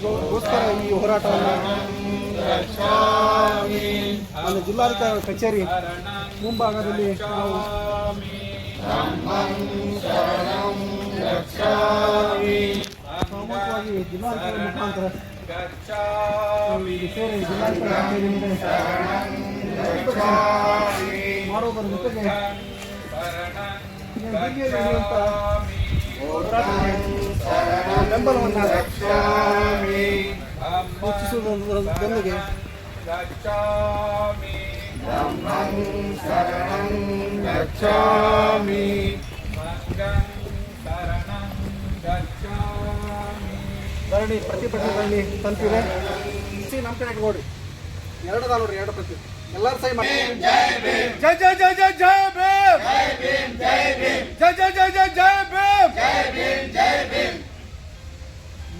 ಈಗೋಸ್ಕರ ಈ ಹೋರಾಟವನ್ನು ಜಿಲ್ಲಾಧಿಕಾರಿ ಕಚೇರಿ ಮುಂಭಾಗದಲ್ಲಿ ನಾವು ಸಾಮೂಹಿಕವಾಗಿ ಜಿಲ್ಲಾಧಿಕಾರಿ ಮುಖಾಂತರ ಸೇರಿ ಜಿಲ್ಲಾಧಿಕಾರಿ ಕಚೇರಿ ಮಾಡುವುದರ ಜೊತೆಗೆ ಹೋರಾಟ ಬೆಂಬಲವನ್ನು ಸೂಚಿಸುವುದರೊಂದಿಗೆ ಧರಣಿ ಪ್ರತಿಭಟನೆ ಧರಣಿ ತಲುಪಿದೆ. ಸಿ ನಮ್ಮ ಕಡೆ ನೋಡ್ರಿ ಎರಡು ನೋಡ್ರಿ ಎರಡು ಪ್ರತಿ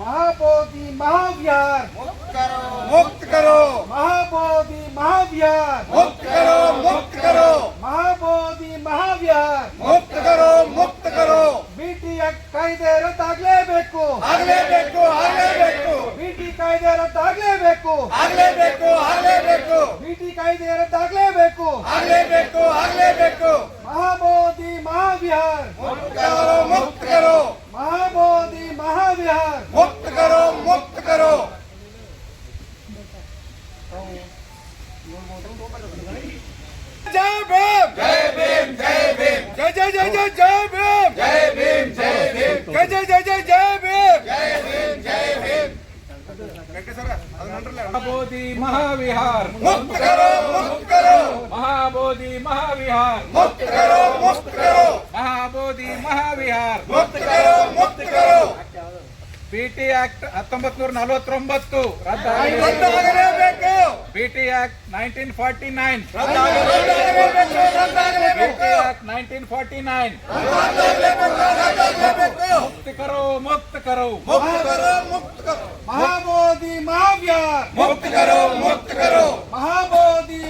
महाबोधि महाविहार मुक्त करो मुक्त करो महाबोधि महाविहार ಕಾಯ್ದೆ ರದ್ದಾಗ್ಲೇಬೇಕು ಆಗ್ಲೇಬೇಕು ಆಗ್ಲೇಬೇಕು ಬಿಟಿ ಕಾಯ್ದೆ ರದ್ದಾಗ್ಲೇಬೇಕು ಆಗ್ಲೇಬೇಕು ಆಗ್ಲೇಬೇಕು ಬಿಟಿ ಕಾಯ್ದೆ ರದ್ದಾಗ್ಲೇಬೇಕು ಆಗ್ಲೇಬೇಕು ಆಗ್ಲೇಬೇಕು ಮಹಾಮೋದಿ ಮಹಾವಿಹಾರ್ ಮುಕ್ತ ಕರೋ ಮುಕ್ತ ಕರೋ ಮಹಾಮೋದಿ ಮಹಾವಿಹಾರ್ ಮುಕ್ತ ಕರೋ ಮುಕ್ತ ಕರೋ ನೋಡ್ಬೋದು जय भीम जय भीम जय भीम जय जय जय जय जय भीम जय भीम जय भीम जय जय जय जय जय भीम जय भीम जय भीम ಮಹಾಬೋಧಿ ಮಹಾವಿಹಾರ್ मुक्त करो मुक्त करो ಮಹಾಬೋಧಿ ಮಹಾವಿಹಾರ್ मुक्त करो मुक्त करो ಮಹಾಬೋಧಿ ಮಹಾವಿಹಾರ್ मुक्त करो मुक्त करो ಪಿಟಿ ಆಕ್ಟ್ ಹತ್ತೊಂಬತ್ ನೂರ ನಲವತ್ತೊಂಬತ್ತು ರದ್ದಾಗಲೇಬೇಕು BT act nineteen forty nine BT act nineteen forty nine ಮುಕ್ತ ಕರೋ ಮಹಾಬೋಧಿ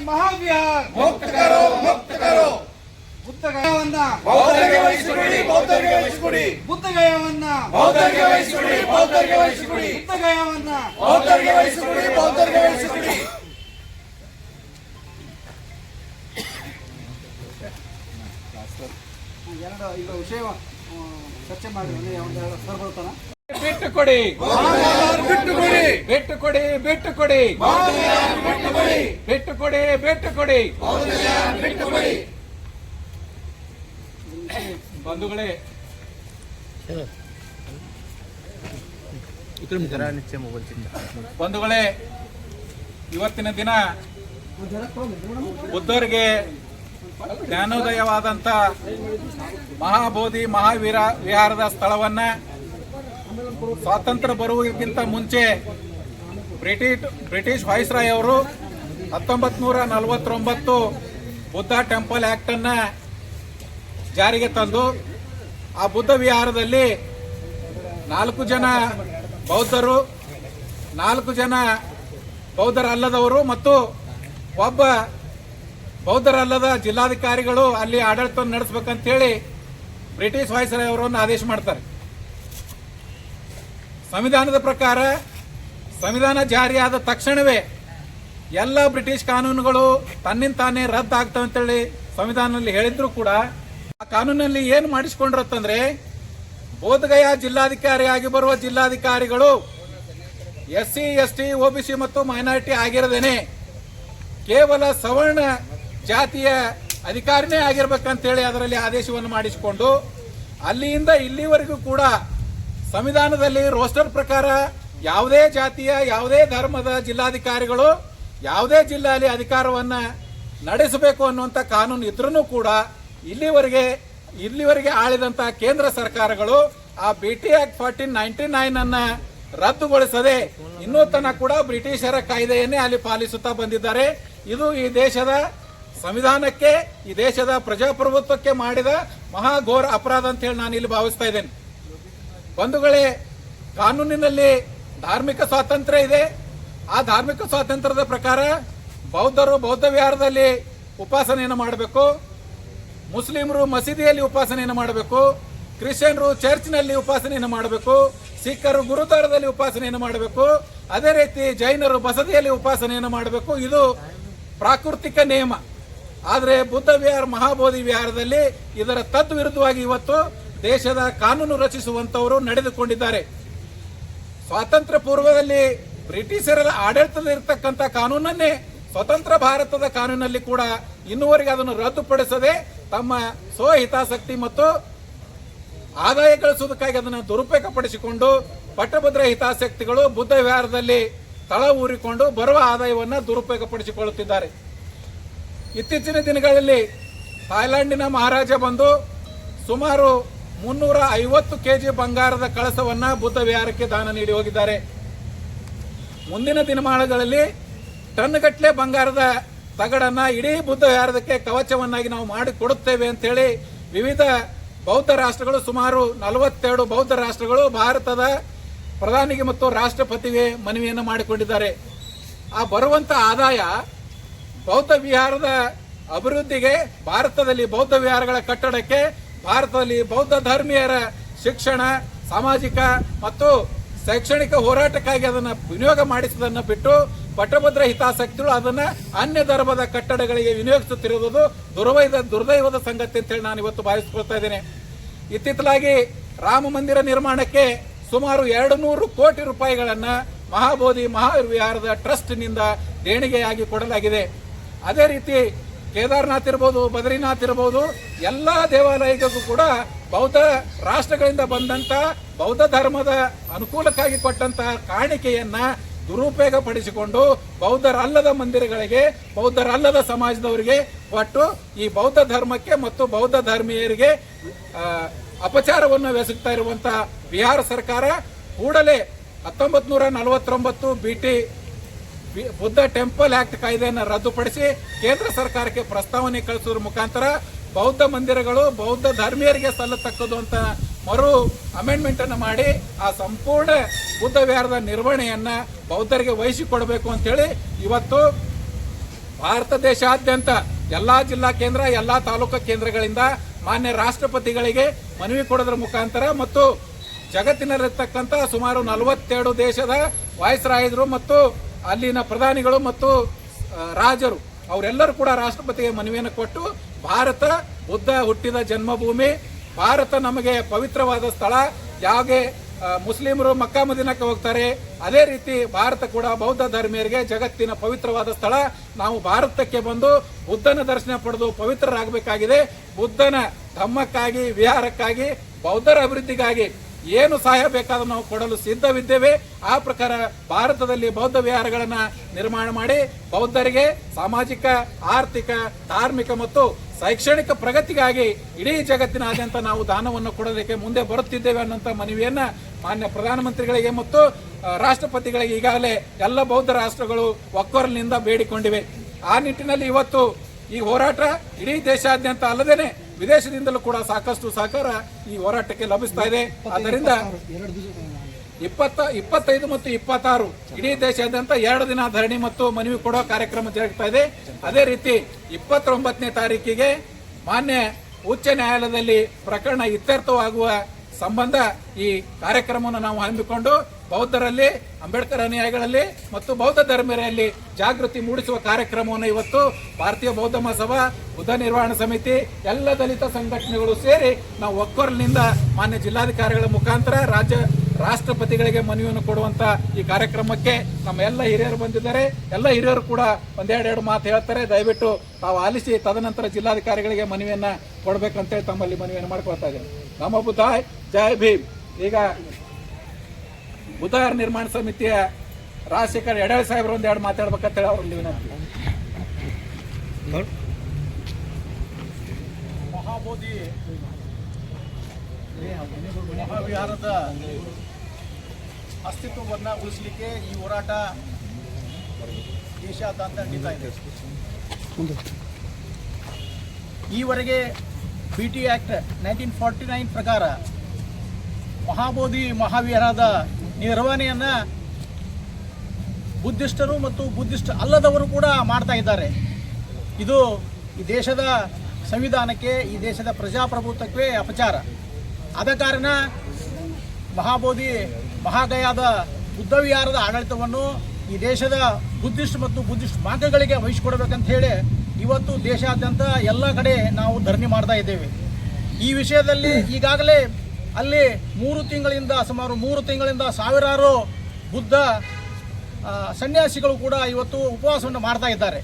ಮಹಾವ್ಯಾರ್. ಮುಕ್ತ ಕರೋ ಮುಕ್ತ ಕರೋ ಬುದ್ಧಗಯವನ್ನ. ಬೌದ್ಧರಿಗೆ ವಹಿಸಿಕೊಡಿ. ಬುದ್ಧಗಯವನ್ನ. ಬೌದ್ಧರಿಗೆ ವಹಿಸಿಕೊಡಿ ಬೌದ್ಧರಿಗೆ ವಹಿಸಿಕೊಡಿ. ಬುದ್ಧಗಯವನ್ನ. ಬೌದ್ಧರಿಗೆ ವಹಿಸಿಕೊಡಿ ಬೌದ್ಧರಿಗೆ ವಹಿಸಿಕೊಡಿ. ಎರಡು ಈಗ ವಿಷಯ ಚರ್ಚೆ ಮಾಡಿದ್ರೆ ಒಂದು ಬರ್ತಾನ ಬಿಟ್ಟು ಕೊಡಿ ಬಿಟ್ಟು ಕೊಡಿ. ಬಿಟ್ಟು ಕೊಡಿ. ಬಿಟ್ಟು ಕೊಡಿ ಬಿಟ್ಟು ಕೊಡಿ. ಬಿಟ್ಟು ಕೊಡಿ ಬಿಟ್ಟು ಕೊಡಿ. ಬಂಧುಗಳೇ. ಬಂಧುಗಳೇ ಇವತ್ತಿನ ದಿನ ಬುದ್ಧರಿಗೆ ಜ್ಞಾನೋದಯವಾದಂಥ ಮಹಾಬೋಧಿ ಮಹಾವೀರ ವಿಹಾರದ ಸ್ಥಳವನ್ನು ಸ್ವಾತಂತ್ರ್ಯ ಬರುವುದಕ್ಕಿಂತ ಮುಂಚೆ ಬ್ರಿಟಿಷ್ ಬ್ರಿಟಿಷ್ ವಾಯ್ಸ್ರಾಯ್ ಅವರು ಹತ್ತೊಂಬತ್ತು ನೂರ ನಲವತ್ತೊಂಬತ್ತು ಬುದ್ಧ ಟೆಂಪಲ್ ಆ್ಯಕ್ಟನ್ನು ಜಾರಿಗೆ ತಂದು ಆ ಬುದ್ಧ ವಿಹಾರದಲ್ಲಿ ನಾಲ್ಕು ಜನ ಬೌದ್ಧರು, ನಾಲ್ಕು ಜನ ಬೌದ್ಧರಲ್ಲದವರು ಮತ್ತು ಒಬ್ಬ ಬೌದ್ಧರಲ್ಲದ ಜಿಲ್ಲಾಧಿಕಾರಿಗಳು ಅಲ್ಲಿ ಆಡಳಿತ ನಡೆಸಬೇಕಂತೇಳಿ ಬ್ರಿಟಿಷ್ ವಾಯ್ಸರಾಯ್ ಅವರನ್ನು ಆದೇಶ ಮಾಡ್ತಾರೆ. ಸಂವಿಧಾನದ ಪ್ರಕಾರ ಸಂವಿಧಾನ ಜಾರಿಯಾದ ತಕ್ಷಣವೇ ಎಲ್ಲ ಬ್ರಿಟಿಷ್ ಕಾನೂನುಗಳು ತನ್ನಿಂದ ತಾನೇ ರದ್ದಾಗ್ತವೆ ಅಂತೇಳಿ ಸಂವಿಧಾನದಲ್ಲಿ ಹೇಳಿದ್ರು ಕೂಡ ಆ ಕಾನೂನಲ್ಲಿ ಏನು ಮಾಡಿಸಿಕೊಂಡ್ರತ್ತಂದ್ರೆ ಬೋಧಗಯ ಜಿಲ್ಲಾಧಿಕಾರಿಯಾಗಿ ಬರುವ ಜಿಲ್ಲಾಧಿಕಾರಿಗಳು S C S T OBC ಮತ್ತು ಮೈನಾರಿಟಿ ಆಗಿರದೇನೆ ಕೇವಲ ಸವರ್ಣ ಜಾತಿಯ ಅಧಿಕಾರಿನೇ ಆಗಿರ್ಬೇಕಂತೇಳಿ ಅದರಲ್ಲಿ ಆದೇಶವನ್ನು ಮಾಡಿಸಿಕೊಂಡು ಅಲ್ಲಿಯಿಂದ ಇಲ್ಲಿವರೆಗೂ ಕೂಡ ಸಂವಿಧಾನದಲ್ಲಿ ರೋಸ್ಟರ್ ಪ್ರಕಾರ ಯಾವುದೇ ಜಾತಿಯ, ಯಾವುದೇ ಧರ್ಮದ ಜಿಲ್ಲಾಧಿಕಾರಿಗಳು ಯಾವುದೇ ಜಿಲ್ಲೆಯಲ್ಲಿ ಅಧಿಕಾರವನ್ನು ನಡೆಸಬೇಕು ಅನ್ನುವಂಥ ಕಾನೂನು ಇದ್ರೂ ಕೂಡ ಇಲ್ಲಿವರೆಗೆ ಇಲ್ಲಿವರೆಗೆ ಆಳಿದಂಥ ಕೇಂದ್ರ ಸರ್ಕಾರಗಳು ಆ B T act fourteen ninety nine ಅನ್ನ ರದ್ದುಗೊಳಿಸದೆ ಇನ್ನೂ ತನಕ ಕೂಡ ಬ್ರಿಟಿಷರ ಕಾಯ್ದೆಯನ್ನೇ ಅಲ್ಲಿ ಪಾಲಿಸುತ್ತಾ ಬಂದಿದ್ದಾರೆ. ಇದು ಈ ದೇಶದ ಸಂವಿಧಾನಕ್ಕೆ ಈ ದೇಶದ ಪ್ರಜಾಪ್ರಭುತ್ವಕ್ಕೆ ಮಾಡಿದ ಮಹಾಘೋರ ಅಪರಾಧ ಅಂತ ಹೇಳಿ ನಾನು ಇಲ್ಲಿ ಭಾವಿಸ್ತಾ ಇದ್ದೇನೆ. ಬಂಧುಗಳೇ, ಕಾನೂನಿನಲ್ಲಿ ಧಾರ್ಮಿಕ ಸ್ವಾತಂತ್ರ್ಯ ಇದೆ. ಆ ಧಾರ್ಮಿಕ ಸ್ವಾತಂತ್ರ್ಯದ ಪ್ರಕಾರ ಬೌದ್ಧರು ಬೌದ್ಧ ವಿಹಾರದಲ್ಲಿ ಉಪಾಸನೆಯನ್ನು ಮಾಡಬೇಕು. ಮುಸ್ಲಿಮರು ಮಸೀದಿಯಲ್ಲಿ ಉಪಾಸನೆಯನ್ನು ಮಾಡಬೇಕು. ಕ್ರಿಶ್ಚಿಯನ್ರು ಚರ್ಚ್ನಲ್ಲಿ ಉಪಾಸನೆಯನ್ನು ಮಾಡಬೇಕು. ಸಿಖ್ಖರು ಗುರುದ್ವಾರದಲ್ಲಿ ಉಪಾಸನೆಯನ್ನು ಮಾಡಬೇಕು. ಅದೇ ರೀತಿ ಜೈನರು ಬಸದಿಯಲ್ಲಿ ಉಪಾಸನೆಯನ್ನು ಮಾಡಬೇಕು. ಇದು ಪ್ರಾಕೃತಿಕ ನಿಯಮ. ಆದರೆ ಬುದ್ಧ ವಿಹಾರ ಮಹಾಬೋಧಿ ವಿಹಾರದಲ್ಲಿ ಇದರ ತದ್ವಿರುದ್ಧವಾಗಿ ಇವತ್ತು ದೇಶದ ಕಾನೂನು ರಚಿಸುವಂತವರು ನಡೆದುಕೊಂಡಿದ್ದಾರೆ. ಸ್ವಾತಂತ್ರ್ಯ ಪೂರ್ವದಲ್ಲಿ ಬ್ರಿಟಿಷರ ಆಡಳಿತದಲ್ಲಿರ್ತಕ್ಕಂಥ ಕಾನೂನನ್ನೇ ಸ್ವತಂತ್ರ ಭಾರತದ ಕಾನೂನಲ್ಲಿ ಕೂಡ ಇನ್ನುವರೆಗೆ ಅದನ್ನು ರದ್ದುಪಡಿಸದೆ ತಮ್ಮ ಸ್ವಹಿತಾಸಕ್ತಿ ಮತ್ತು ಆದಾಯ ಗಳಿಸುವುದಕ್ಕಾಗಿ ಅದನ್ನು ದುರುಪಯೋಗಪಡಿಸಿಕೊಂಡು ಪಟ್ಟಭದ್ರ ಹಿತಾಸಕ್ತಿಗಳು ಬುದ್ಧ ವಿಹಾರದಲ್ಲಿ ತಳ ಊರಿಕೊಂಡು ಬರುವ ಆದಾಯವನ್ನು ದುರುಪಯೋಗಪಡಿಸಿಕೊಳ್ಳುತ್ತಿದ್ದಾರೆ. ಇತ್ತೀಚಿನ ದಿನಗಳಲ್ಲಿ ಥಾಯ್ಲೆಂಡಿನ ಮಹಾರಾಜ ಬಂದು ಸುಮಾರು ಮುನ್ನೂರ ಐವತ್ತು ಕೆಜಿ ಬಂಗಾರದ ಕಳಸವನ್ನು ಬುದ್ಧ ವಿಹಾರಕ್ಕೆ ದಾನ ನೀಡಿ ಹೋಗಿದ್ದಾರೆ. ಮುಂದಿನ ದಿನಮಾನಗಳಲ್ಲಿ ಟನ್ಗಟ್ಟಲೆ ಬಂಗಾರದ ತಗಡನ್ನ ಇಡೀ ಬುದ್ಧ ವಿಹಾರದಕ್ಕೆ ಕವಚವನ್ನಾಗಿ ನಾವು ಮಾಡಿ ಕೊಡುತ್ತೇವೆ ಅಂತೇಳಿ ವಿವಿಧ ಬೌದ್ಧ ರಾಷ್ಟ್ರಗಳು ಸುಮಾರು ನಲವತ್ತೆರಡು ಬೌದ್ಧ ರಾಷ್ಟ್ರಗಳು ಭಾರತದ ಪ್ರಧಾನಿಗೆ ಮತ್ತು ರಾಷ್ಟ್ರಪತಿಗೆ ಮನವಿಯನ್ನು ಮಾಡಿಕೊಂಡಿದ್ದಾರೆ. ಆ ಬರುವಂಥ ಆದಾಯ ಬೌದ್ಧ ವಿಹಾರದ ಅಭಿವೃದ್ಧಿಗೆ ಭಾರತದಲ್ಲಿ ಬೌದ್ಧ ವಿಹಾರಗಳ ಕಟ್ಟಡಕ್ಕೆ ಭಾರತದಲ್ಲಿ ಬೌದ್ಧ ಧರ್ಮೀಯರ ಶಿಕ್ಷಣ, ಸಾಮಾಜಿಕ ಮತ್ತು ಶೈಕ್ಷಣಿಕ ಹೋರಾಟಕ್ಕಾಗಿ ಅದನ್ನು ವಿನಿಯೋಗ ಮಾಡಿಸುವುದನ್ನು ಬಿಟ್ಟು ಪಟ್ಟಭದ್ರ ಹಿತಾಸಕ್ತಿಗಳು ಅದನ್ನ ಅನ್ಯ ಧರ್ಮದ ಕಟ್ಟಡಗಳಿಗೆ ವಿನಿಯೋಗಿಸುತ್ತಿರುವುದು ದುರ್ವೈದ ದುರ್ದೈವದ ಸಂಗತಿ ಅಂತೇಳಿ ನಾನು ಇವತ್ತು ಭಾವಿಸ್ಕೊಳ್ತಾ ಇದ್ದೇನೆ. ಇತ್ತಿತ್ತಲಾಗಿ ರಾಮ ಮಂದಿರ ನಿರ್ಮಾಣಕ್ಕೆ ಸುಮಾರು ಎರಡು ನೂರು ಕೋಟಿ ರೂಪಾಯಿಗಳನ್ನು ಮಹಾಬೋಧಿ ಮಹಾವಿಹಾರದ ಟ್ರಸ್ಟ್ನಿಂದ ದೇಣಿಗೆಯಾಗಿ ಕೊಡಲಾಗಿದೆ. ಅದೇ ರೀತಿ ಕೇದಾರ್ನಾಥ್ ಇರ್ಬೋದು, ಬದ್ರಿನಾಥ್ ಇರ್ಬೋದು, ಎಲ್ಲ ದೇವಾಲಯಗಳಿಗೂ ಕೂಡ ಬೌದ್ಧ ರಾಷ್ಟ್ರಗಳಿಂದ ಬಂದಂತ ಬೌದ್ಧ ಧರ್ಮದ ಅನುಕೂಲಕ್ಕಾಗಿ ಕೊಟ್ಟಂತಹ ಕಾಣಿಕೆಯನ್ನ ದುರುಪಯೋಗ ಪಡಿಸಿಕೊಂಡು ಬೌದ್ಧರಲ್ಲದ ಮಂದಿರಗಳಿಗೆ ಬೌದ್ಧರಲ್ಲದ ಸಮಾಜದವರಿಗೆ ಕೊಟ್ಟು ಈ ಬೌದ್ಧ ಧರ್ಮಕ್ಕೆ ಮತ್ತು ಬೌದ್ಧ ಧರ್ಮೀಯರಿಗೆ ಅಪಚಾರವನ್ನು ಎಸಗ್ತಾ ಇರುವಂತಹ ಬಿಹಾರ ಸರ್ಕಾರ ಕೂಡಲೇ ಹತ್ತೊಂಬತ್ತು ನೂರ ನಲವತ್ತೊಂಬತ್ತು ಬಿ- ಬುದ್ಧ ಟೆಂಪಲ್ ಆಕ್ಟ್ ಕಾಯ್ದೆಯನ್ನು ರದ್ದುಪಡಿಸಿ ಕೇಂದ್ರ ಸರ್ಕಾರಕ್ಕೆ ಪ್ರಸ್ತಾವನೆ ಕಳಿಸೋದ್ರ ಮುಖಾಂತರ ಬೌದ್ಧ ಮಂದಿರಗಳು ಬೌದ್ಧ ಧರ್ಮೀಯರಿಗೆ ಸಲ್ಲತಕ್ಕದ್ದು ಅಂತ ಮರು ಅಮೆಂಡ್ಮೆಂಟ್ ಅನ್ನು ಮಾಡಿ ಆ ಸಂಪೂರ್ಣ ಬುದ್ಧ ವಿಹಾರದ ನಿರ್ವಹಣೆಯನ್ನ ಬೌದ್ಧರಿಗೆ ವಹಿಸಿಕೊಡಬೇಕು ಅಂತೇಳಿ ಇವತ್ತು ಭಾರತ ದೇಶಾದ್ಯಂತ ಎಲ್ಲಾ ಜಿಲ್ಲಾ ಕೇಂದ್ರ, ಎಲ್ಲಾ ತಾಲೂಕು ಕೇಂದ್ರಗಳಿಂದ ಮಾನ್ಯ ರಾಷ್ಟ್ರಪತಿಗಳಿಗೆ ಮನವಿ ಕೊಡೋದ್ರ ಮುಖಾಂತರ ಮತ್ತು ಜಗತ್ತಿನಲ್ಲಿರ್ತಕ್ಕಂಥ ಸುಮಾರು ನಲವತ್ತೆರಡು ದೇಶದ ವಾಯ್ಸ್ರಾಯದರು ಮತ್ತು ಅಲ್ಲಿನ ಪ್ರಧಾನಿಗಳು ಮತ್ತು ರಾಜರು, ಅವರೆಲ್ಲರೂ ಕೂಡ ರಾಷ್ಟ್ರಪತಿಗೆ ಮನವಿಯನ್ನು ಕೊಟ್ಟು, ಭಾರತ ಬುದ್ಧ ಹುಟ್ಟಿದ ಜನ್ಮಭೂಮಿ, ಭಾರತ ನಮಗೆ ಪವಿತ್ರವಾದ ಸ್ಥಳ ಯಾಗೆ ಮುಸ್ಲಿಮರು ಮಕ್ಕಾ ಮದಿನಕ್ಕೆ ಹೋಗ್ತಾರೆ. ಅದೇ ರೀತಿ ಭಾರತ ಕೂಡ ಬೌದ್ಧ ಧರ್ಮೀಯರಿಗೆ ಜಗತ್ತಿನ ಪವಿತ್ರವಾದ ಸ್ಥಳ. ನಾವು ಭಾರತಕ್ಕೆ ಬಂದು ಬುದ್ಧನ ದರ್ಶನ ಪಡೆದು ಪವಿತ್ರರಾಗಬೇಕಾಗಿದೆ. ಬುದ್ಧನ ಧಮ್ಮಕ್ಕಾಗಿ, ವಿಹಾರಕ್ಕಾಗಿ, ಬೌದ್ಧರ ಅಭಿವೃದ್ಧಿಗಾಗಿ ಏನು ಸಹಾಯ ಬೇಕಾದ್ರೂ ನಾವು ಕೊಡಲು ಸಿದ್ಧವಿದ್ದೇವೆ. ಆ ಪ್ರಕಾರ ಭಾರತದಲ್ಲಿ ಬೌದ್ಧ ವಿಹಾರಗಳನ್ನು ನಿರ್ಮಾಣ ಮಾಡಿ ಬೌದ್ಧರಿಗೆ ಸಾಮಾಜಿಕ, ಆರ್ಥಿಕ, ಧಾರ್ಮಿಕ ಮತ್ತು ಶೈಕ್ಷಣಿಕ ಪ್ರಗತಿಗಾಗಿ ಇಡೀ ಜಗತ್ತಿನಾದ್ಯಂತ ನಾವು ದಾನವನ್ನು ಕೊಡೋದಕ್ಕೆ ಮುಂದೆ ಬರುತ್ತಿದ್ದೇವೆ ಅನ್ನೋಂಥ ಮನವಿಯನ್ನು ಮಾನ್ಯ ಪ್ರಧಾನಮಂತ್ರಿಗಳಿಗೆ ಮತ್ತು ರಾಷ್ಟ್ರಪತಿಗಳಿಗೆ ಈಗಾಗಲೇ ಎಲ್ಲ ಬೌದ್ಧ ರಾಷ್ಟ್ರಗಳು ಒಕ್ಕೊರಲಿನಿಂದ ಬೇಡಿಕೊಂಡಿವೆ. ಆ ನಿಟ್ಟಿನಲ್ಲಿ ಇವತ್ತು ಈ ಹೋರಾಟ ಇಡೀ ದೇಶಾದ್ಯಂತ ಅಲ್ಲದೇನೆ ವಿದೇಶದಿಂದಲೂ ಕೂಡ ಸಾಕಷ್ಟು ಸಹಕಾರ ಈ ಹೋರಾಟಕ್ಕೆ ಲಭಿಸ್ತಾ ಇದೆ. ಆದ್ದರಿಂದ ಇಪ್ಪತ್ತ, ಇಪ್ಪತ್ತೈದು ಮತ್ತು ಇಪ್ಪತ್ತಾರು ಇಡೀ ದೇಶಾದ್ಯಂತ ಎರಡು ದಿನ ಧರಣಿ ಮತ್ತು ಮನವಿ ಕೊಡೋ ಕಾರ್ಯಕ್ರಮ ಜರುಗ್ತಾ ಇದೆ. ಅದೇ ರೀತಿ ಇಪ್ಪತ್ತೊಂಬತ್ತನೇ ತಾರೀಕಿಗೆ ಮಾನ್ಯ ಉಚ್ಚ ನ್ಯಾಯಾಲಯದಲ್ಲಿ ಪ್ರಕರಣ ಇತ್ಯರ್ಥವಾಗುವ ಸಂಬಂಧ ಈ ಕಾರ್ಯಕ್ರಮವನ್ನು ನಾವು ಹಮ್ಮಿಕೊಂಡು ಬೌದ್ಧರಲ್ಲಿ, ಅಂಬೇಡ್ಕರ್ ಅನುಯಾಯಿಗಳಲ್ಲಿ ಮತ್ತು ಬೌದ್ಧ ಧರ್ಮರಲ್ಲಿ ಜಾಗೃತಿ ಮೂಡಿಸುವ ಕಾರ್ಯಕ್ರಮವನ್ನು ಇವತ್ತು ಭಾರತೀಯ ಬೌದ್ಧ ಮಹಾಸಭಾ ಬುದ್ಧ ನಿರ್ವಹಣಾ ಸಮಿತಿ, ಎಲ್ಲ ದಲಿತ ಸಂಘಟನೆಗಳು ಸೇರಿ ನಾವು ಒಕ್ಕೊರಲಿನಿಂದ ಮಾನ್ಯ ಜಿಲ್ಲಾಧಿಕಾರಿಗಳ ಮುಖಾಂತರ ರಾಜ್ಯ ರಾಷ್ಟ್ರಪತಿಗಳಿಗೆ ಮನವಿಯನ್ನು ಕೊಡುವಂತ ಈ ಕಾರ್ಯಕ್ರಮಕ್ಕೆ ನಮ್ಮ ಎಲ್ಲ ಹಿರಿಯರು ಬಂದಿದ್ದಾರೆ. ಎಲ್ಲ ಹಿರಿಯರು ಕೂಡ ಒಂದೆರಡೆರಡು ಮಾತು ಹೇಳ್ತಾರೆ. ದಯವಿಟ್ಟು ತಾವು ಆಲಿಸಿ ತದನಂತರ ಜಿಲ್ಲಾಧಿಕಾರಿಗಳಿಗೆ ಮನವಿಯನ್ನ ಕೊಡಬೇಕಂತೇಳಿ ತಮ್ಮಲ್ಲಿ ಮನವಿಯನ್ನು ಮಾಡ್ಕೊಳ್ತಾ ಇದ್ದೇನೆ. ನಮ್ಮ ಬುದ್ಧ, ಜೈ ಭೀಮ್. ಈಗ ಬುದ್ಧ ನಿರ್ಮಾಣ ಸಮಿತಿಯ ರಾಜಶೇಖರ್ ಯಡಾಳ್ ಸಾಹೇಬ್ರು ಒಂದೆರಡು ಮಾತಾಡ್ಬೇಕಂತೇಳಿ ಅವ್ರಲ್ಲಿ ವಿನಂತಿ. ಮಹಾಬೋಧಿ ಮಹಾವಿಹಾರದ ಅಸ್ತಿತ್ವವನ್ನ ಉಳಿಸಲಿಕ್ಕೆ ಈ ಹೋರಾಟ ದೇಶಾದ್ಯಂತ ನಡೀತಾ ಇದೆ. ಈವರೆಗೆ B T act nineteen forty nine ಪ್ರಕಾರ ಮಹಾಬೋಧಿ ಮಹಾವಿಹಾರದ ನಿರ್ವಹಣೆಯನ್ನು ಬುದ್ಧಿಸ್ಟರು ಮತ್ತು ಬುದ್ಧಿಸ್ಟ್ ಅಲ್ಲದವರು ಕೂಡ ಮಾಡ್ತಾ ಇದ್ದಾರೆ. ಇದು ಈ ದೇಶದ ಸಂವಿಧಾನಕ್ಕೆ, ಈ ದೇಶದ ಪ್ರಜಾಪ್ರಭುತ್ವಕ್ಕೆ ಅಪಚಾರ. ಆದ ಕಾರಣ ಮಹಾಬೋಧಿ ಮಹಾಗಯಾದ ಬುದ್ಧ ವಿಹಾರದ ಆಡಳಿತವನ್ನು ಈ ದೇಶದ ಬುದ್ಧಿಸ್ಟ್ ಮತ್ತು ಬುದ್ಧಿಸ್ಟ್ ಮಾರ್ಗಗಳಿಗೆ ವಹಿಸಿಕೊಡಬೇಕಂತ ಹೇಳಿ ಇವತ್ತು ದೇಶಾದ್ಯಂತ ಎಲ್ಲ ಕಡೆ ನಾವು ಧರಣಿ ಮಾಡ್ತಾ ಇದ್ದೇವೆ. ಈ ವಿಷಯದಲ್ಲಿ ಈಗಾಗಲೇ ಅಲ್ಲಿ ಮೂರು ತಿಂಗಳಿಂದ ಸುಮಾರು ಮೂರು ತಿಂಗಳಿಂದ ಸಾವಿರಾರು ಬುದ್ಧ ಸನ್ಯಾಸಿಗಳು ಕೂಡ ಇವತ್ತು ಉಪವಾಸವನ್ನು ಮಾಡ್ತಾ ಇದ್ದಾರೆ.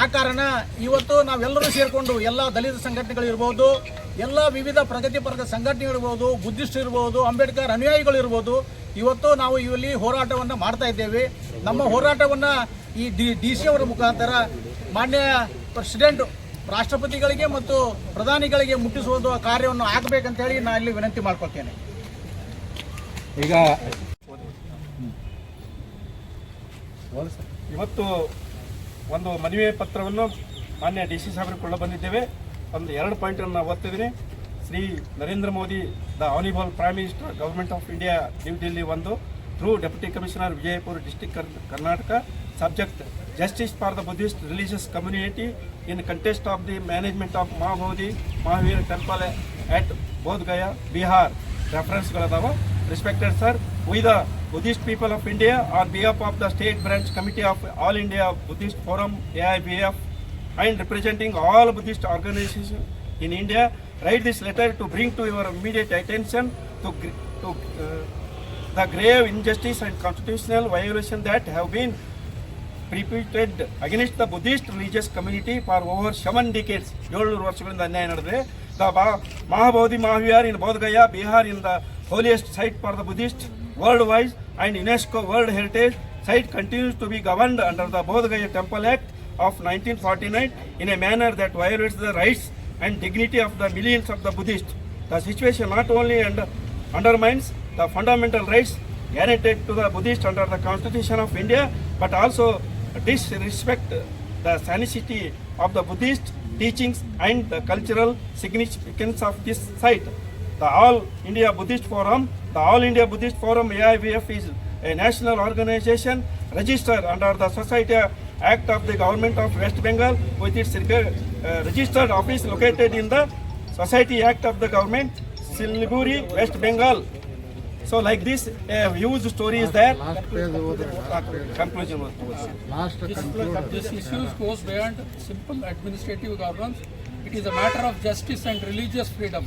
ಆ ಕಾರಣ ಇವತ್ತು ನಾವೆಲ್ಲರೂ ಸೇರಿಕೊಂಡು ಎಲ್ಲ ದಲಿತ ಸಂಘಟನೆಗಳಿರ್ಬೋದು ಎಲ್ಲ ವಿವಿಧ ಪ್ರಗತಿಪರ ಸಂಘಟನೆಗಳಿರ್ಬೋದು ಬುದ್ಧಿಸ್ಟ್ ಇರ್ಬೋದು, ಅಂಬೇಡ್ಕರ್ ಅನುಯಾಯಿಗಳು ಇರ್ಬೋದು, ಇವತ್ತು ನಾವು ಇಲ್ಲಿ ಹೋರಾಟವನ್ನು ಮಾಡ್ತಾ ಇದ್ದೇವೆ. ನಮ್ಮ ಹೋರಾಟವನ್ನು ಈ ಡಿ ಡಿ ಸಿ ಅವರ ಮುಖಾಂತರ ಮಾನ್ಯ ಪ್ರೆಸಿಡೆಂಟ್ ರಾಷ್ಟ್ರಪತಿಗಳಿಗೆ ಮತ್ತು ಪ್ರಧಾನಿಗಳಿಗೆ ಮುಟ್ಟಿಸುವುದು ಕಾರ್ಯವನ್ನು ಆಗಬೇಕಂತ ಹೇಳಿ ನಾನು ಇಲ್ಲಿ ವಿನಂತಿ ಮಾಡ್ಕೊಳ್ತೇನೆ. ಈಗ ಇವತ್ತು ಒಂದು ಮನವಿ ಪತ್ರವನ್ನು ಮಾನ್ಯ ಡಿ ಸಿ ಕೊಳ್ಳ ಬಂದಿದ್ದೇವೆ. ಒಂದು ಎರಡು ಪಾಯಿಂಟನ್ನು ನಾವು ಓದ್ತಿದ್ದೀನಿ. Shri Narendra Modi the honourable prime minister government of India New Delhi ಒಂದು through deputy commissioner Vijayapura district Karnataka subject justice for the Buddhist religious community in context of the management of Mahabodhi Mahavir temple at Bodhgaya Bihar ರೆಫರೆನ್ಸ್ಗಳದಾವ respected sir we the Buddhist people of India on behalf of the state branch committee of all India Buddhist forum AIBF and representing all Buddhist organizations in India, write this letter to bring to your immediate attention to, gr- to uh, the grave injustice and constitutional violation that have been repeated against the Buddhist religious community for over seven decades ಏಳ್ನೂರು ವರ್ಷಗಳಿಂದ ಅನ್ಯಾಯ ನಡೆದಿದೆ. The ಬಾ Mahabodhi Mahavihar in Bodhgaya Bihar in the holiest site for the Buddhist world wide and UNESCO world heritage site continues to be governed under the Bodhgaya temple act of nineteen forty nine in a manner that violates the rights and dignity of the millions of the Buddhist the situation not only and undermines the fundamental rights guaranteed to the Buddhist under the constitution of India but also disrespect the sanctity of the Buddhist teachings and the cultural significance of this site. The All India Buddhist Forum, the All India Buddhist Forum AIBF is a national organization registered under the Society Act of the Government of West Bengal with its uh, registered office located in the Society Act of the Government, Siliguri, West Bengal. So like this, a huge story is there. Conclusion was This, this issues goes beyond simple administrative governance. It is a matter of justice and religious freedom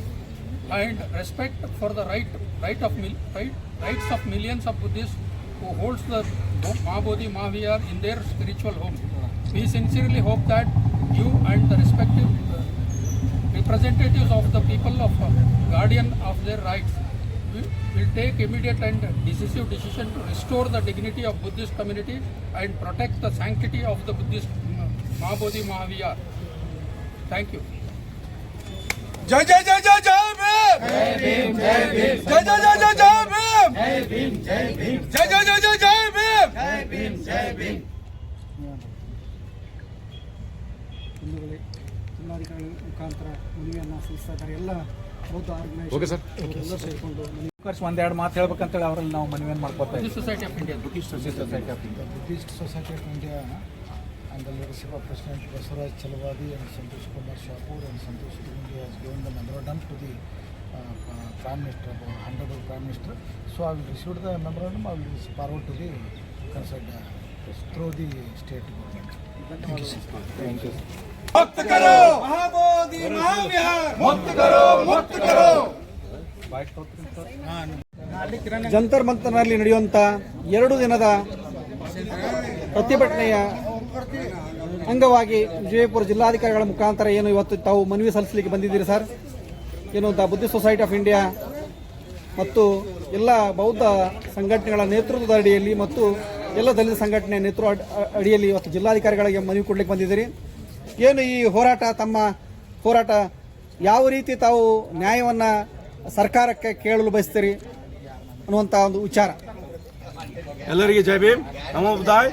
and respect for the right, right of mil, right, rights of millions of Buddhists who holds the Mahabodhi Mahavihar in their spiritual home. We sincerely hope that you and the respective uh, representatives of the people of uh, guardian of their rights will take immediate and decisive decision to restore the dignity of Buddhist community and protect the sanctity of the Buddhist Mahabodhi Mahaviyar. Thank you. Jai Jai Jai Jai Jai Bhim! Jai Bhim Jai Bhim Jai Jai Jai Jai Jai Bhim! Jai Bhim Jai Bhim Jai Jai Jai Jai Jai Bhim! Jai Bhim Jai Bhim ಹಿಂದೂಗಳೇ ಮುಖಾಂತರ ಮುನಿಯನ್ನ ಸಲ್ಲಿಸ್ತಾ ಇದ್ದಾರೆ ಎಲ್ಲ okay sir. ಒಂದೆರಡು ಮಾತು ಹೇಳ್ಬೇಕಂತೇಳಿ ಅವರಲ್ಲಿ ನಾವು ಮನವಿ ಮಾಡ್ಕೋತೀವಿ society of India Buddhist society of India Buddhist society of India ಅಂದ Loksabha president Basavaraj Chalavadi and Santosh Kumar Shapur and Santosh India gone the member done to the prime minister hundred prime minister so ಅಲ್ಲಿ received the member ಅಲ್ಲಿ forward to the concerned through the state government thank you मुक्त करो महाबोधि महाविहार मुक्त करो मुक्त करो ಜಂತರ್ ಮಂತರ್ನಲ್ಲಿ ನಡೆಯುವಂಥ ಎರಡು ದಿನದ ಪ್ರತಿಭಟನೆಯ ಅಂಗವಾಗಿ ವಿಜಯಪುರ ಜಿಲ್ಲಾಧಿಕಾರಿಗಳ ಮುಖಾಂತರ ಏನು ಇವತ್ತು ತಾವು ಮನವಿ ಸಲ್ಲಿಸಲಿಕ್ಕೆ ಬಂದಿದ್ದೀರಿ ಸರ್ ಏನು the Buddhist society of India ಮತ್ತು ಎಲ್ಲ ಬೌದ್ಧ ಸಂಘಟನೆಗಳ ನೇತೃತ್ವದ ಅಡಿಯಲ್ಲಿ ಮತ್ತು ಎಲ್ಲ ದಲಿತ ಸಂಘಟನೆಯ ನೇತೃತ್ವ ಅಡ್- ಅಡಿಯಲ್ಲಿ ಇವತ್ತು ಜಿಲ್ಲಾಧಿಕಾರಿಗಳಿಗೆ ಮನವಿ ಕೊಡ್ಲಿಕ್ಕೆ ಬಂದಿದ್ದೀರಿ ಏನು ಈ ಹೋರಾಟ ತಮ್ಮ ಹೋರಾಟ ಯಾವ ರೀತಿ ತಾವು ನ್ಯಾಯವನ್ನು ಸರ್ಕಾರಕ್ಕೆ ಕೇಳಲು ಬಯಸ್ತೀರಿ ಅನ್ನುವಂಥ ಒಂದು ವಿಚಾರ. ಎಲ್ಲರಿಗೆ ಜೈ ಭೀಮ್. ನಮೋ ಬುದ್ಧಾಯ್.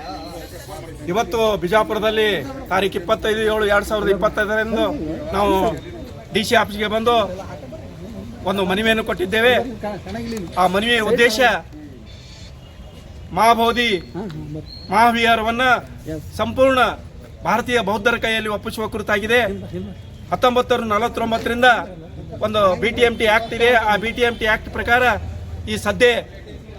ಇವತ್ತು ಬಿಜಾಪುರದಲ್ಲಿ ತಾರೀಕು ಇಪ್ಪತ್ತೈದು ಏಳು ಎರಡು ಸಾವಿರದ ಇಪ್ಪತ್ತೈದರಂದು ನಾವು ಡಿ ಸಿ ಆಫೀಸ್ಗೆ ಬಂದು ಒಂದು ಮನವಿಯನ್ನು ಕೊಟ್ಟಿದ್ದೇವೆ. ಆ ಮನವಿಯ ಉದ್ದೇಶ ಮಹಾಬೋಧಿ ಮಹಾವಿಹಾರವನ್ನು ಸಂಪೂರ್ಣ ಭಾರತೀಯ ಬೌದ್ಧರ ಕೈಯಲ್ಲಿ ಒಪ್ಪಿಸುವ ಕುರಿತಾಗಿದೆ. ಹತ್ತೊಂಬತ್ತು ನಲವತ್ತೊಂಬತ್ತರಿಂದ ಒಂದು B T M T act ಇದೆ. ಆ B T M T act ಪ್ರಕಾರ ಈ ಸದ್ಯ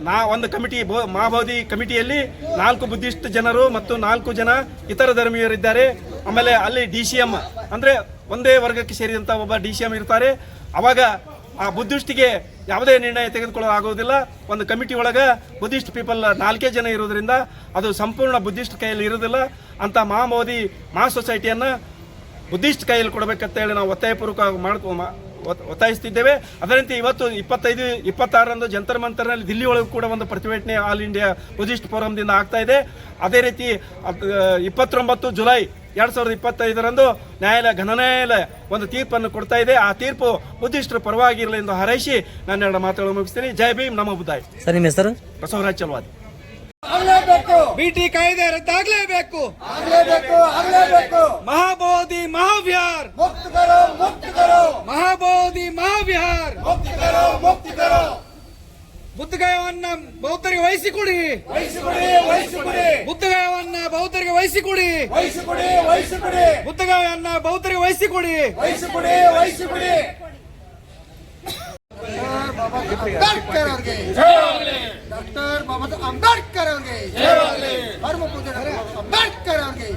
ನಾ ಒಂದು ಕಮಿಟಿ ಬೋ- ಮಹಾಬೋಧಿ ಕಮಿಟಿಯಲ್ಲಿ ನಾಲ್ಕು ಬುದ್ಧಿಸ್ಟ್ ಜನರು ಮತ್ತು ನಾಲ್ಕು ಜನ ಇತರ ಧರ್ಮೀಯರಿದ್ದಾರೆ. ಆಮೇಲೆ ಅಲ್ಲಿ ಡಿ ಸಿ ಎಂ ಅಂದರೆ ಒಂದೇ ವರ್ಗಕ್ಕೆ ಸೇರಿದಂಥ ಒಬ್ಬ ಡಿ ಸಿ ಎಂ ಇರ್ತಾರೆ. ಅವಾಗ ಆ ಬುದ್ಧಿಸ್ಟ್ಗೆ ಯಾವುದೇ ನಿರ್ಣಯ ತೆಗೆದುಕೊಳ್ಳಲಾಗುವುದಿಲ್ಲ ಒಂದು ಕಮಿಟಿ ಒಳಗೆ ಬುದ್ಧಿಸ್ಟ್ ಪೀಪಲ್ ನಾಲ್ಕೇ ಜನ ಇರೋದ್ರಿಂದ ಅದು ಸಂಪೂರ್ಣ ಬುದ್ಧಿಸ್ಟ್ ಕೈಯಲ್ಲಿ ಇರೋದಿಲ್ಲ. ಅಂತ ಮಹಾಮೋದಿ ಮಹಾ ಸೊಸೈಟಿಯನ್ನು ಬುದ್ಧಿಸ್ಟ್ ಕೈಯಲ್ಲಿ ಕೊಡಬೇಕಂತ ಹೇಳಿ ನಾವು ಒತ್ತಾಯಪೂರ್ವಕ ಮಾಡ್ಕೊ ಒತ್ತಾಯಿಸ್ತಿದ್ದೇವೆ. ಅದರಂತೆ ಇವತ್ತು ಇಪ್ಪತ್ತೈದು ಇಪ್ಪತ್ತಾರರಂದು ಜಂತರ್ ಮಂತರ್ನಲ್ಲಿ ದಿಲ್ಲಿ ಒಳಗೂ ಕೂಡ ಒಂದು ಪ್ರತಿಭಟನೆ ಆಲ್ ಇಂಡಿಯಾ ಬುದ್ಧಿಸ್ಟ್ ಫೋರಂದಿಂದ ಆಗ್ತಾ ಇದೆ. ಅದೇ ರೀತಿ ಇಪ್ಪತ್ತೊಂಬತ್ತು ಜುಲೈ ಎರಡು ಸಾವಿರದ ಇಪ್ಪತ್ತೈದರಂದು ನ್ಯಾಯಾಲಯ ಘನ ನ್ಯಾಯಾಲಯ ಒಂದು ತೀರ್ಪನ್ನು ಕೊಡ್ತಾ ಇದೆ. ಆ ತೀರ್ಪು ಬುದ್ಧಿಸ್ಟರ ಪರವಾಗಿರಲಿ ಎಂದು ಹಾರೈಸಿ ನಾನು ಎರಡು ಮಾತುಗಳು ಮುಗಿಸ್ತೀನಿ. ಜೈ ಭೀಮ್ ನಮ್ಮ ಬುದ್ಧಾಯ್. ಸರ್ ನಿಮ್ಮ ಹೆಸರು? ಬಸವರಾಜ್ ಚಲವಾದಿ ಬಿಟಿ ಕಾಯ್ದೆ ರದ್ದಾಗಲೇಬೇಕು ಆಗಲೇಬೇಕು. ಆಗಲೇಬೇಕು ಮಹಾಬೋಧಿ ಮಹಾವಿಹಾರ್. ಮುಕ್ತ ಕರೋ ಮುಕ್ತ ಕರೋ ಮಹಾಬೋಧಿ ಮಹಾವಿಹಾರ್. ಮುಕ್ತಿ ಕರೋ ಮುಕ್ತಿ ಕರೋ ಬುದ್ಧಗಯವನ್ನ ಬೌದ್ಧರಿಗೆ ವಹಿಸಿಕೊಡಿ. ವಹಿಸಿಕೊಡಿ ವಹಿಸಿಕೊಡಿ. ಬುದ್ಧಗಯವನ್ನ ಬೌದ್ಧರಿಗೆ ವಹಿಸಿಕೊಡಿ. ವಹಿಸಿಕೊಡಿ ವಹಿಸಿಕೊಡಿ. ಬುದ್ಧಗಯವನ್ನ ಬೌದ್ಧರಿಗೆ ವಹಿಸಿಕೊಡಿ. ವಹಿಸಿಕೊಡಿ ವಹಿಸಿಕೊಡಿ. ಡಾಕ್ಟರ್ ಬಾಬಾ ಸಾಹೇಬ್ ಅಂಬೇಡ್ಕರ್ ಅವ್ರಿಗೆ. ಧರ್ಮ ಪೂಜೆ ಅಂಬೇಡ್ಕರ್ ಅವ್ರಿಗೆ.